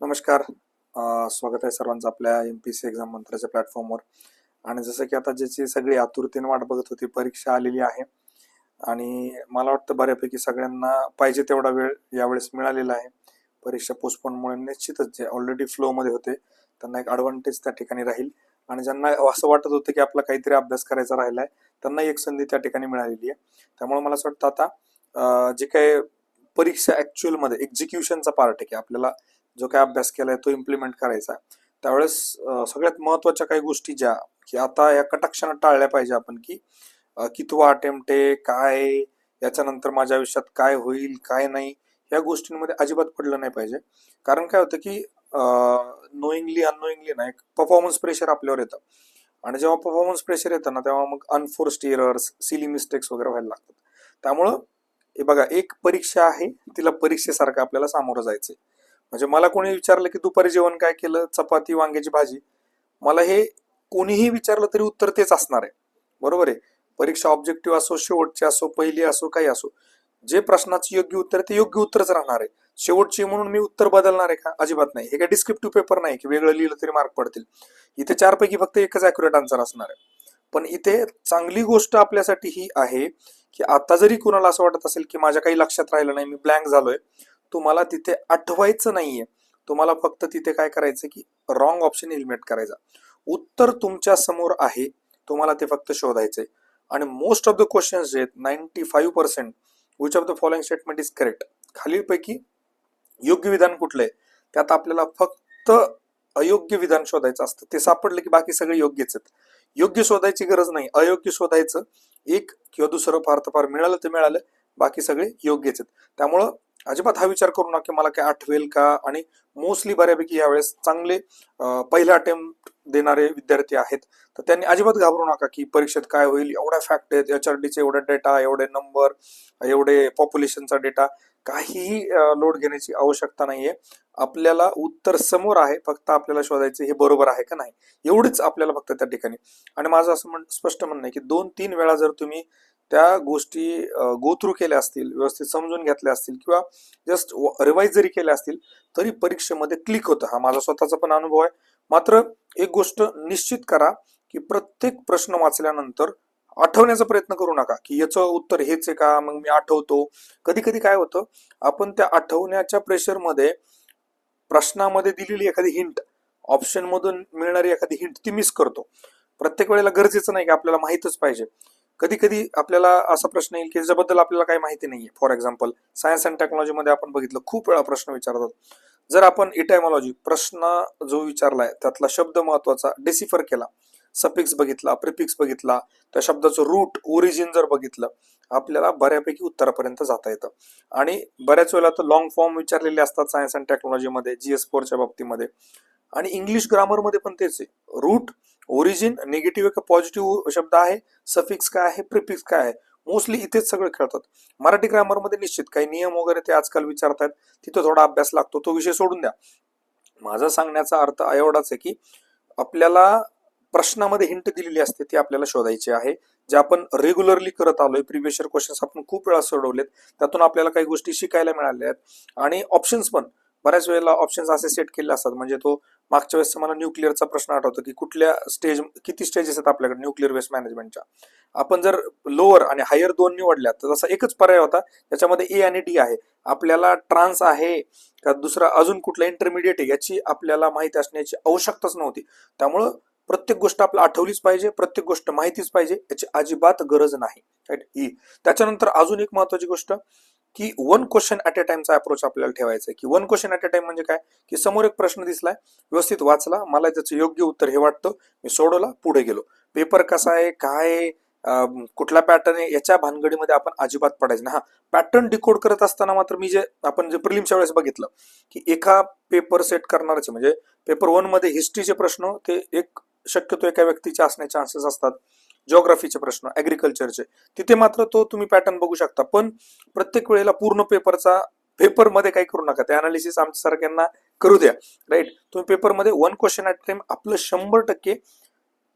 नमस्कार. स्वागत आहे सर्वांचं आपल्या एम पी सी एक्झाम मंत्राच्या प्लॅटफॉर्मवर आणि जसं की आता ज्याची सगळी आतुरतेने वाट बघत होती परीक्षा आलेली आहे. आणि मला वाटतं बऱ्यापैकी सगळ्यांना पाहिजे तेवढा वेळ यावेळेस मिळालेला आहे. परीक्षा पोस्टपोनमुळे निश्चितच जे ऑलरेडी फ्लोमध्ये होते त्यांना एक ॲडव्हान्टेज त्या ठिकाणी राहील. आणि ज्यांना असं वाटत होतं की आपला काहीतरी अभ्यास करायचा राहिला आहे त्यांना एक संधी त्या ठिकाणी मिळालेली आहे. त्यामुळे मला असं वाटतं आता जे काही परीक्षा ॲक्च्युअलमध्ये एक्झिक्युशनचा पार्ट आहे की आपल्याला जो काय अभ्यास केलाय तो इम्प्लिमेंट करायचा. त्यावेळेस सगळ्यात महत्त्वाच्या काही गोष्टी ज्या की आता या कटाक्षानं टाळल्या पाहिजे आपण की कितवा अटेम्प्ट आहे काय याच्यानंतर माझ्या आयुष्यात काय होईल काय नाही या गोष्टींमध्ये अजिबात पडलं नाही पाहिजे. कारण काय होतं की नोईंगली अननोईंगली ना एक परफॉर्मन्स प्रेशर आपल्यावर येतं. आणि जेव्हा परफॉर्मन्स प्रेशर येतं ना तेव्हा मग अनफोर्स्ड एरर्स सिली मिस्टेक्स वगैरे व्हायला लागतात. त्यामुळं हे बघा एक परीक्षा आहे तिला परीक्षेसारखं आपल्याला सामोरं जायचंय. म्हणजे मला कोणी विचारलं की दुपारी जेवण काय केलं? चपाती वांग्याची भाजी. मला हे कोणीही विचारलं तरी उत्तर तेच असणार आहे. बरोबर आहे? परीक्षा ऑब्जेक्टिव्ह असो शेवटची असो पहिली असो काही असो. जे प्रश्नाचे योग्य उत्तर आहे ते योग्य उत्तरच राहणार आहे. शेवटची म्हणून मी उत्तर बदलणार आहे का? अजिबात नाही. हे काय डिस्क्रिप्टिव्ह पेपर नाही की वेगळं लिहिलं तरी मार्क पडतील. इथे चारपैकी फक्त एकच अॅक्युरेट आन्सर असणार आहे. पण इथे चांगली गोष्ट आपल्यासाठी ही आहे की आता जरी कुणाला असं वाटत असेल की माझ्या काही लक्षात राहिलं नाही मी ब्लँक झालोय. तुम्हाला तिथे आठवायचं नाहीये. तुम्हाला फक्त तिथे काय करायचं की रॉंग ऑप्शन इलिमिनेट करायचा. उत्तर तुमच्यासमोर आहे तुम्हाला ते फक्त शोधायचंय. आणि मोस्ट ऑफ द क्वेश्चन्स जे आहेत ninety five percent which of the following statement is correct खालीलपैकी योग्य विधान कुठलं आहे? त्यात आपल्याला फक्त अयोग्य विधान शोधायचं असतं. ते सापडलं की बाकी सगळे योग्यच आहेत. योग्य शोधायची गरज नाही. अयोग्य शोधायचं एक किंवा दुसरं फार तर फार मिळालं ते मिळालं. बाकी सगळे योग्यच आहेत. त्यामुळं अजिबात हा विचार करू नका की मला काय आठवेल का? आणि मोस्टली बऱ्यापैकी यावेळेस चांगले पहिला अटेम्प्ट देणारे विद्यार्थी आहेत. तर त्यांनी अजिबात घाबरू नका की परीक्षेत काय होईल एवढ्या फॅक्ट आहेत एच आर डीचे एवढे डेटा एवढे नंबर एवढे पॉप्युलेशनचा डेटा काहीही लोड घेण्याची आवश्यकता नाहीये. आपल्याला उत्तर समोर आहे फक्त आपल्याला शोधायचं हे बरोबर आहे का नाही? एवढीच आपल्याला फक्त त्या ठिकाणी. आणि माझं असं म्हण स्पष्ट म्हणणं आहे की दोन तीन वेळा जर तुम्ही त्या गोष्टी गो थ्रू केल्या असतील व्यवस्थित समजून घेतल्या असतील किंवा जस्ट रिवाईज जरी केल्या असतील तरी परीक्षेमध्ये क्लिक होतं. हा माझा स्वतःचा पण अनुभव आहे. मात्र एक गोष्ट निश्चित करा की प्रत्येक प्रश्न वाचल्यानंतर आठवण्याचा प्रयत्न करू नका की याचं उत्तर हेच आहे का? मग मी आठवतो. कधी कधी काय होतं आपण त्या आठवण्याच्या प्रेशरमध्ये प्रश्नामध्ये दिलेली एखादी हिंट ऑप्शन मधून मिळणारी एखादी हिंट ती मिस करतो. प्रत्येक वेळेला गरजेचं नाही की आपल्याला माहीतच पाहिजे. कधी कधी आपल्याला असा प्रश्न येईल की ज्याबद्दल आपल्याला काही माहिती नाहीये. फॉर एक्झाम्पल सायन्स अँड टेक्नॉलॉजीमध्ये आपण बघितलं खूप वेळा प्रश्न विचारतात. जर आपण इटायमॉलॉजी प्रश्न जो विचारलाय त्यातला शब्द महत्त्वाचा डिसिफर केला सफिक्स बघितला प्रिफिक्स बघितला त्या शब्दाचं रूट ओरिजिन जर बघितलं आपल्याला बऱ्यापैकी उत्तरापर्यंत जाता येतं. आणि बऱ्याच वेळेला तर लॉंग फॉर्म विचारलेले असतात सायन्स अँड टेक्नॉलॉजीमध्ये जी एस फोरच्या बाबतीमध्ये. आणि इंग्लिश ग्रामरमध्ये पण तेच आहे. रूट ओरिजिन निगेटिव्ह का पॉझिटिव्ह शब्द आहे सफिक्स काय आहे प्रिफिक्स काय आहे. मोस्टली इथेच सगळं खेळतात. मराठी ग्रामरमध्ये निश्चित काही नियम वगैरे ते आजकाल विचारतात तिथं थोडा अभ्यास लागतो तो विषय सोडून द्या. माझा सांगण्याचा अर्थ एवढाच आहे की आपल्याला प्रश्नामध्ये हिंट दिलेली असते ती आपल्याला शोधायची आहे. जे आपण रेग्युलरली करत आलोय प्रिव्हियस क्वेश्चन्स आपण खूप वेळा सोडवलेत त्यातून आपल्याला काही गोष्टी शिकायला मिळाल्या आहेत. आणि ऑप्शन्स पण बऱ्याच वेळेला ऑप्शन्स असे सेट केले असतात. म्हणजे तो मागच्या वेळेस मला न्यूक्लिअरचा प्रश्न आठवतो की कुठल्या स्टेज किती स्टेजेस आहेत आपल्याकडे न्यूक्लिअर वेस्ट मॅनेजमेंटच्या? आपण जर लोअर आणि हायर दोन निवडल्या तर तसा एकच पर्याय होता त्याच्यामध्ये ए आणि डी आहे. आपल्याला ट्रान्स आहे का दुसरा अजून कुठला इंटरमिडिएट आहे याची आपल्याला माहिती असण्याची आवश्यकताच नव्हती. त्यामुळं प्रत्येक गोष्ट आपल्याला आठवलीच पाहिजे प्रत्येक गोष्ट माहितीच पाहिजे याची अजिबात गरज नाही. राईट ही e. त्याच्यानंतर अजून एक महत्वाची गोष्ट की वन क्वेश्चन ॲट अ टाइमचा अप्रोच आपल्याला ठेवायचा आहे. की one question at a time म्हणजे काय? की समोर एक प्रश्न दिसलाय व्यवस्थित वाचला मला त्याचं योग्य उत्तर हे वाटतं मी सोडवला पुढे गेलो. पेपर कसा आहे काय आहे, कुठला पॅटर्न आहे याच्या भानगडीमध्ये आपण अजिबात पडायचं ना हा पॅटर्न डिकोड करत असताना मात्र मी जे आपण जे प्रिलिमच्या वेळेस बघितलं की एका पेपर सेट करणारच म्हणजे पेपर वनमध्ये हिस्ट्रीचे प्रश्न ते एक शक्यतो एका व्यक्तीचे असण्याचे चान्सेस असतात. जिओग्राफीचे प्रश्न ऍग्रिकल्चरचे तिथे मात्र तो तुम्ही पॅटर्न बघू शकता. पण प्रत्येक वेळेला पूर्ण पेपरचा पेपरमध्ये काही करू नका. ते अनालिसिस आमच्या सारख्यांना करू द्या. राईट तुम्ही पेपरमध्ये वन क्वेश्चन ॲट टाइम आपलं शंभर टक्के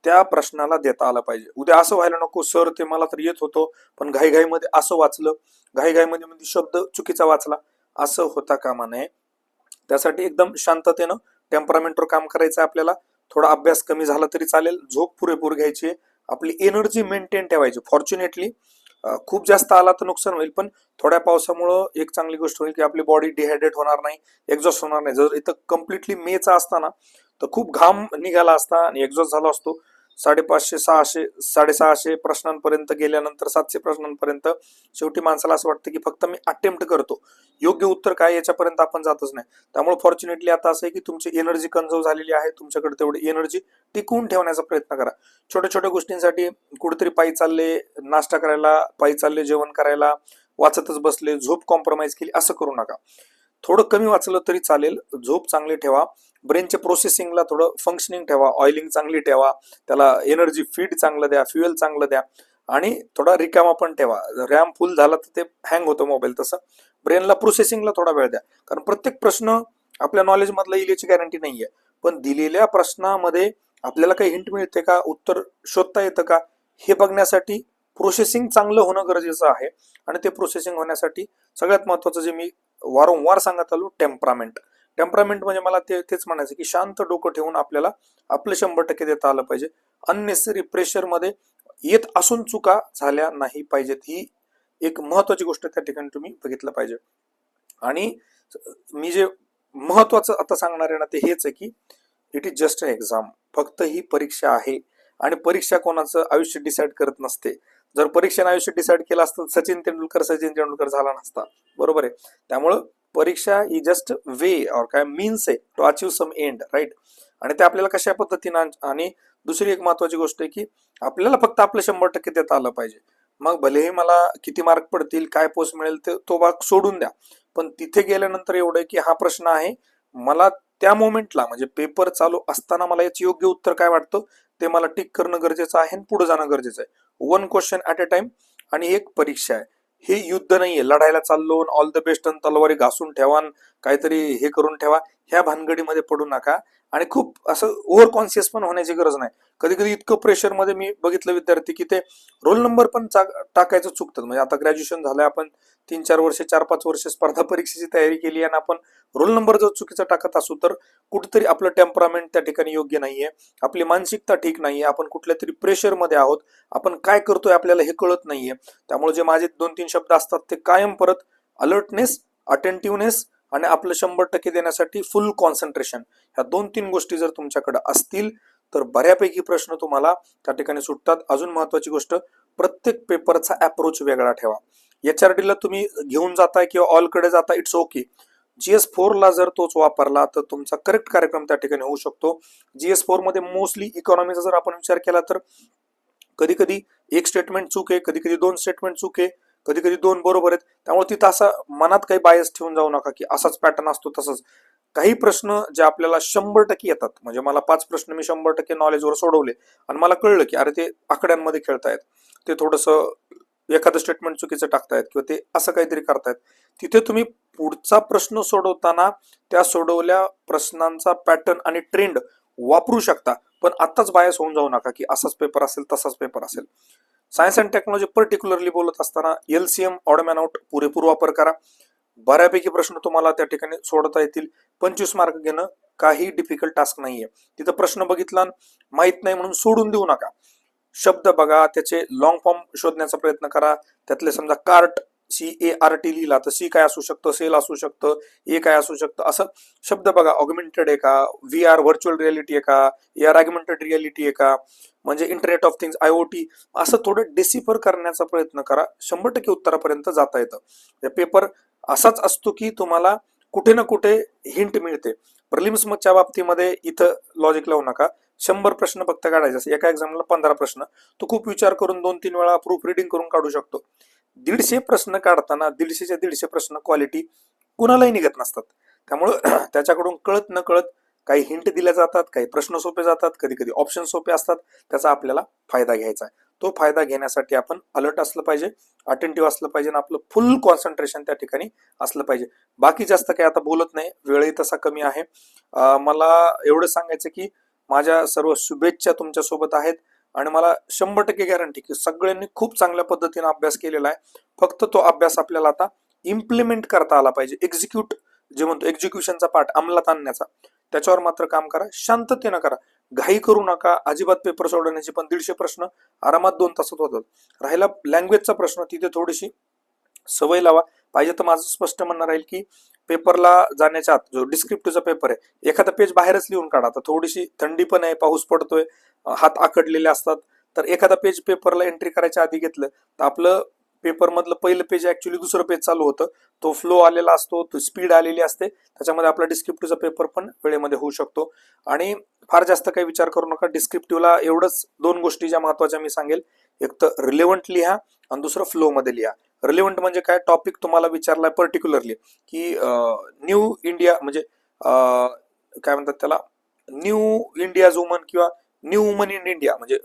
त्या प्रश्नाला देता आला पाहिजे. उद्या असं व्हायला नको सर ते मला तर येत होतो पण घाईघाईमध्ये असं वाचलं घाईघाईमध्ये म्हणजे शब्द चुकीचा वाचला असं होता कामा नये. त्यासाठी एकदम शांततेनं टेम्परामेंटवर काम करायचं आहे आपल्याला. थोडा अभ्यास कमी झाला तरी चालेल. झोप पुरेपूर घ्यायची आहे. आपली एनर्जी मेंटेन ठेवायची. फॉर्च्युनेटली खूप जास्त आला तर नुकसान होईल पण थोड्या पावसामुळं एक चांगली गोष्ट होईल की आपली बॉडी डिहायड्रेट होणार नाही एक्झॉस्ट होणार नाही. जर इथं कम्प्लिटली मेचा असताना तर खूप घाम निघाला असता आणि एक्झॉस्ट झाला असतो साडेपाचशे सहाशे साडेसहाशे प्रश्नांपर्यंत गेल्यानंतर सातशे प्रश्नांपर्यंत शेवटी माणसाला असं वाटतं की फक्त मी अटेम्प्ट करतो. योग्य उत्तर काय याच्यापर्यंत आपण जातच नाही. त्यामुळे फॉर्च्युनेटली आता असं आहे की तुमची एनर्जी कन्झर्व झालेली आहे तुमच्याकडे तेवढी एनर्जी टिकवून ठेवण्याचा प्रयत्न करा. छोट्या छोट्या गोष्टींसाठी कुठेतरी पायी चालले नाश्ता करायला पायी चालले जेवण करायला वाचतच बसले झोप कॉम्प्रोमाइज केली असं करू नका. थोडं कमी वाचलं तरी चालेल झोप चांगली ठेवा. ब्रेनच्या प्रोसेसिंगला थोडं फंक्शनिंग ठेवा ऑइलिंग चांगली ठेवा त्याला एनर्जी फीड चांगलं द्या फ्युएल चांगलं द्या आणि थोडा रिकामा पण ठेवा. रॅम फुल झाला तर ते हँग होतं मोबाईल तसं. ब्रेनला प्रोसेसिंगला थोडा वेळ द्या. कारण प्रत्येक प्रश्न आपल्या नॉलेजमधला येईल याची गॅरंटी आहे पण दिलेल्या प्रश्नामध्ये आपल्याला काही हिंट मिळते का? उत्तर शोधता येतं का? हे बघण्यासाठी प्रोसेसिंग चांगलं होणं गरजेचं आहे. आणि ते प्रोसेसिंग होण्यासाठी सगळ्यात महत्वाचं जे मी वारंवार सांगत आलो टेम्परामेंट टेम्परामेंट म्हणजे मला ते तेच म्हणायचं की शांत डोकं ठेवून आपल्याला आपलं शंभर टक्के देता आलं पाहिजे. अननेसेसरी प्रेशरमध्ये येत असून चुका झाल्या नाही पाहिजेत. ही एक महत्वाची गोष्ट त्या ठिकाणी तुम्ही बघितलं पाहिजे. आणि मी जे महत्वाचं आता सांगणार आहे ना ते हेच आहे की it is just a exam फक्त ही परीक्षा आहे. आणि परीक्षा कोणाचं आयुष्य डिसाईड करत नसते. जर परीक्षेने आयुष्य डिसाईड केलं असतं तर सचिन तेंडुलकर सचिन तेंडुलकर झाला नसता. बरोबर आहे. त्यामुळं परीक्षा ही जस्ट वे और काय मीन्स आहे to achieve some end right आणि ते आपल्याला कशा पद्धतीनं आणि दुसरी एक महत्वाची गोष्ट आहे की आपल्याला फक्त आपलं शंभर टक्के देता आलं पाहिजे. मग भलेही मला किती मार्क पडतील काय पोस्ट मिळेल ते तो भाग सोडून द्या. पण तिथे गेल्यानंतर एवढं आहे की हा प्रश्न आहे मला त्या मोमेंटला म्हणजे पेपर चालू असताना मला याचं योग्य उत्तर काय वाटतं? ते मला टिक करणं गरजेचं आहे आणि पुढे जाणं गरजेचं आहे. One question at a time आणि एक परीक्षा आहे. हे युद्ध नाहीये. लढायला चाललो ऑल द बेस्ट तलवारी घासून ठेवा आणि काहीतरी हे करून ठेवा. ह्या भानगडीमध्ये पडू नका. आणि खूप असं ओव्हर कॉन्शियस पण होण्याची गरज नाही. कधी कधी इतकं प्रेशरमध्ये मी बघितलं विद्यार्थी की ते रोल नंबर पण टाकायचं चुकतात. म्हणजे आता ग्रॅज्युएशन झालं आपण तीन चार वर्ष चार पाच वर्ष स्पर्धा परीक्षेची तयारी केली आणि आपण रोल नंबर जर चुकीचा टाकत असू तर कुठेतरी आपलं टेम्परामेंट त्या ठिकाणी योग्य नाहीये. आपली मानसिकता ठीक नाहीये. आपण कुठल्या तरी प्रेशरमध्ये आहोत. आपण काय करतोय आपल्याला हे कळत नाहीये. त्यामुळे जे माझे दोन तीन शब्द असतात ते कायम परत अलर्टनेस अटेंटिव्हनेस आणि आपलं शंभर टक्के देण्यासाठी फुल कॉन्सन्ट्रेशन ह्या दोन तीन गोष्टी जर तुमच्याकडे असतील तर बऱ्यापैकी प्रश्न तुम्हाला त्या ठिकाणी सुटतात. अजून महत्वाची गोष्ट प्रत्येक पेपरचा अप्रोच वेगळा ठेवा. एच आर डीला तुम्ही घेऊन जाताय किंवा ऑलकडे जाता इट्स ओके जीएस फोरला जर तोच वापरला तर तुमचा करेक्ट कार्यक्रम त्या ठिकाणी होऊ शकतो. जीएस फोरमध्ये मोस्टली इकॉनॉमीचा जर आपण विचार केला तर कधी कधी एक स्टेटमेंट चूक आहे कधी कधी दोन स्टेटमेंट चूक आहे कधी कधी दोन बरोबर आहेत. त्यामुळे तिथं असा मनात काही बायस ठेवून जाऊ नका की असाच पॅटर्न असतो तसंच. काही प्रश्न जे आपल्याला शंभर टक्के येतात म्हणजे मला पाच प्रश्न मी शंभर टक्के नॉलेजवर सोडवले आणि मला कळलं की अरे ते आकड्यांमध्ये खेळतायत. ते थोडंसं एखादं स्टेटमेंट चुकीचं टाकतायत किंवा ते असं काहीतरी करतायत तिथे तुम्ही पुढचा प्रश्न सोडवताना त्या सोडवल्या प्रश्नांचा पॅटर्न आणि ट्रेंड वापरू शकता. पण आत्ताच बायस होऊन जाऊ नका की असाच पेपर असेल तसाच पेपर असेल. सायन्स अँड टेक्नॉलॉजी पर्टिक्युलरली बोलत असताना एलसीएम ऑडमॅन आउट पुरेपूर वापर करा. बऱ्यापैकी प्रश्न तुम्हाला त्या ठिकाणी सोडता येतील. पंचवीस मार्क घेणं काही डिफिकल्ट टास्क नाहीये. तिथं प्रश्न बघितला माहीत नाही म्हणून सोडून देऊ नका. शब्द बघा त्याचे लॉंग फॉर्म शोधण्याचा प्रयत्न करा. त्यातले समजा cart C A R T लिहिला तर सी काय असू शकतं? सेल असू शकतं. ए काय असू शकतं? असं शब्द बघा. ऑग्मेंटेड आहे का? व्ही आर व्हर्च्युअल रियालिटी आहे का? ए आर ऑग्मेंटेड रियालिटी आहे का? म्हणजे internet of things I O T असं थोडं डिसिफर करण्याचा प्रयत्न करा. शंभर टक्के उत्तरापर्यंत जाता येतं. पेपर असाच असतो की तुम्हाला कुठे ना कुठे हिंट मिळते. प्रिलिम्सच्या बाबतीमध्ये इथं लॉजिक लावू नका. शंभर प्रश्न फक्त काढायचे असं. एका एक्झामला पंधरा प्रश्न. तो खूप विचार करून दोन तीन वेळा प्रूफ रिडिंग करून काढू शकतो. दीडशे प्रश्न काढताना दीडशेच्या दीडशे प्रश्न क्वालिटी कुणालाही निघत नसतात. त्यामुळं त्याच्याकडून कळत न कळत काही हिंट दिल्या जातात काही प्रश्न सोपे जातात कधी कधी ऑप्शन सोपे असतात. त्याचा आपल्याला फायदा घ्यायचा आहे. तो फायदा घेण्यासाठी आपण अलर्ट असलं पाहिजे अटेंटिव्ह असलं पाहिजे आणि आपलं फुल कॉन्सन्ट्रेशन त्या ठिकाणी असलं पाहिजे. बाकी जास्त काही आता बोलत नाही. वेळही तसा कमी आहे. मला एवढं सांगायचं की माझ्या सर्व शुभेच्छा तुमच्यासोबत आहेत. आणि मला शंभर टक्के गॅरंटी की सगळ्यांनी खूप चांगल्या पद्धतीने अभ्यास केलेला आहे. फक्त तो अभ्यास आपल्याला आता इम्प्लिमेंट करता आला पाहिजे. एक्झिक्यूट जे म्हणतो एक्झिक्युशनचा पार्ट अंमलात आणण्याचा. त्याच्यावर मात्र काम करा. शांततेनं करा. घाई करू नका. अजिबात पेपर सोडवण्याचे पण दीडशे प्रश्न आरामात दोन तासात होतात. राहिला लँग्वेजचा प्रश्न तिथे थोडीशी सवय लावा. पाहिजे तर माझं स्पष्ट म्हणणं राहील की पेपरला जाण्याच्या आत जो डिस्क्रिप्टिव्हचा पेपर आहे एखादा पेज बाहेरच लिहून काढा. तर थोडीशी थंडी पण आहे पाऊस पडतोय हात आकडलेले असतात. तर एखादा पेज पेपरला एंट्री करायच्या आधी घेतलं तर आपलं पेपरमधलं पहिलं पेज ऍक्च्युली दुसरं पेज चालू होतं. तो फ्लो आलेला असतो तो स्पीड आलेली असते. त्याच्यामध्ये आपला डिस्क्रिप्टिव्हचा पेपर पण वेळेमध्ये होऊ शकतो. आणि फार जास्त काही विचार करू नका डिस्क्रिप्टिव्हला एवढंच दोन गोष्टी ज्या महत्त्वाच्या मी सांगेल. एक तर रिलेव्हंट लिहा आणि दुसरं फ्लो मध्ये लिहा. रिलेव्हंट म्हणजे काय टॉपिक तुम्हाला विचारलाय पर्टिक्युलरली की न्यू इंडिया म्हणजे काय म्हणतात त्याला? न्यू इंडिया वुमन किंवा न्यू वुमन इन इंडिया म्हणजे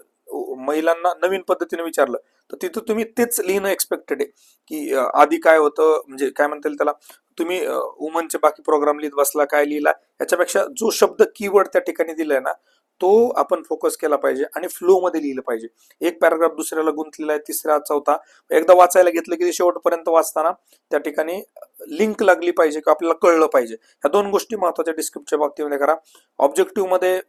महिलांना नवीन पद्धतीने विचारलं तर तिथं तुम्ही तेच लिहिणं एक्सपेक्टेड आहे की आधी काय होतं म्हणजे काय म्हणता येईल त्याला? तुम्ही वुमनचे बाकी प्रोग्राम लिहित बसला काय लिहिला? याच्यापेक्षा जो शब्द कीवर्ड त्या ठिकाणी दिलाय ना तो आपण फोकस केला पाहिजे आणि फ्लो मध्ये लिहिलं पाहिजे. एक पॅराग्राफ दुसऱ्याला गुंतलेला आहे तिसरा चौथा. एकदा वाचायला घेतलं की शेवटपर्यंत वाचताना त्या ठिकाणी लिंक लागली पाहिजे किंवा आपल्याला कळलं पाहिजे. ह्या दोन गोष्टी महत्त्वाच्या डिस्क्रिप्टच्या बाबतीमध्ये करा. ऑब्जेक्टिव्हमध्ये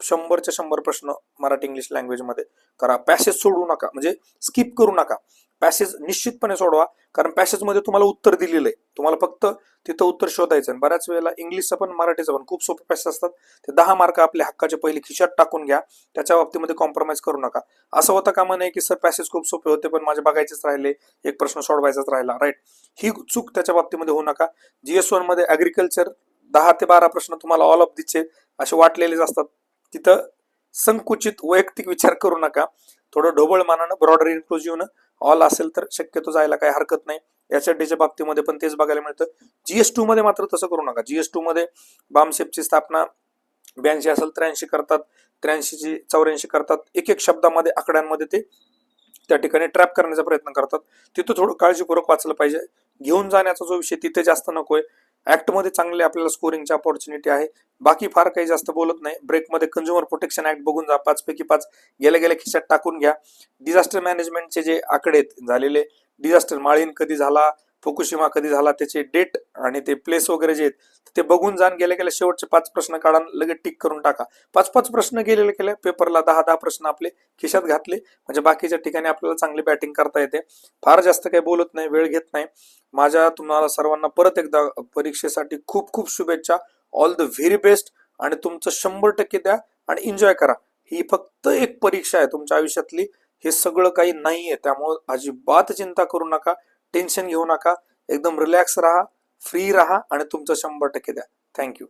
शंभरच्या शंभर प्रश्न मराठी इंग्लिश लँग्वेजमध्ये करा. पॅसेज सोडू नका. म्हणजे स्किप करू नका. पॅसेज निश्चितपणे सोडवा. कारण पॅसेजमध्ये तुम्हाला उत्तर दिलेलं आहे. तुम्हाला फक्त तिथं उत्तर शोधायचं आणि बऱ्याच वेळेला इंग्लिशचं पण मराठीचं पण खूप सोपे पॅसेज असतात. ते दहा मार्क आपल्या हक्काचे पहिले खिशात टाकून घ्या. त्याच्या बाबतीमध्ये कॉम्प्रोमाइज करू नका. असं होता कामा नाही की सर पॅसेज खूप सोपे होते पण माझे बघायचेच राहिले. एक प्रश्न सोडवायचाच राहिला. राईट ही चूक त्याच्या बाबतीमध्ये होऊ नका. जीएस वनमध्ये अग्रिकल्चर दहा ते बारा प्रश्न तुम्हाला ऑल ऑफ दिचे असे वाटलेलेच असतात. तिथं संकुचित वैयक्तिक विचार करू नका. थोडं ढोबळ मानानं ब्रॉडर इन्क्लुझिव्हनं ऑल असेल तर शक्यतो जायला काही हरकत नाही. एसआरटीच्या बाबतीमध्ये पण तेच बघायला मिळतं. जीएस टू मध्ये मात्र तसं करू नका. जीएस टू मध्ये बामशेपची स्थापना ब्याऐंशी असेल त्र्याऐंशी करतात त्र्याऐंशीची चौऱ्याऐंशी करतात. एक एक शब्दामध्ये आकड्यांमध्ये ते त्या ठिकाणी ट्रॅप करण्याचा प्रयत्न करतात. तिथं थोडं काळजीपूर्वक वाचलं पाहिजे. घेऊन जाण्याचा जो विषय तिथे जास्त नकोय. ऍक्टमध्ये चांगले आपल्याला स्कोरिंगची अपॉर्च्युनिटी आहे. बाकी फार काही जास्त बोलत नाही. ब्रेकमध्ये कंझ्युमर प्रोटेक्शन ऍक्ट बघून जा. पाचपैकी पाच गेल्या गेल्या खिशात टाकून घ्या. डिझास्टर मॅनेजमेंटचे जे आकडे आहेत झालेले. डिझास्टर माळीन कधी झाला? फुकुशिमा कधी झाला त्याचे डेट आणि ते प्लेस वगैरे जे आहेत ते बघून जाण गेल्या गेले शेवटचे पाच प्रश्न काढा लगेच टिक करून टाका. पाच पाच प्रश्न गेलेले केले पेपरला दहा दहा प्रश्न आपले खिशात घातले. म्हणजे बाकीच्या ठिकाणी आपल्याला चांगली बॅटिंग करता येते. फार जास्त काही बोलत नाही वेळ घेत नाही. माझ्या तुम्हाला सर्वांना परत एकदा परीक्षेसाठी खूप खूप शुभेच्छा. ऑल द व्हेरी बेस्ट आणि तुमचं शंभर टक्के द्या आणि एन्जॉय करा. ही फक्त एक परीक्षा आहे तुमच्या आयुष्यातली. हे सगळं काही नाहीये त्यामुळे अजिबात चिंता करू नका. टेन्शन घेऊ नका. एकदम रिलॅक्स राहा फ्री राहा आणि तुमचं शंभर टक्के द्या. थँक्यू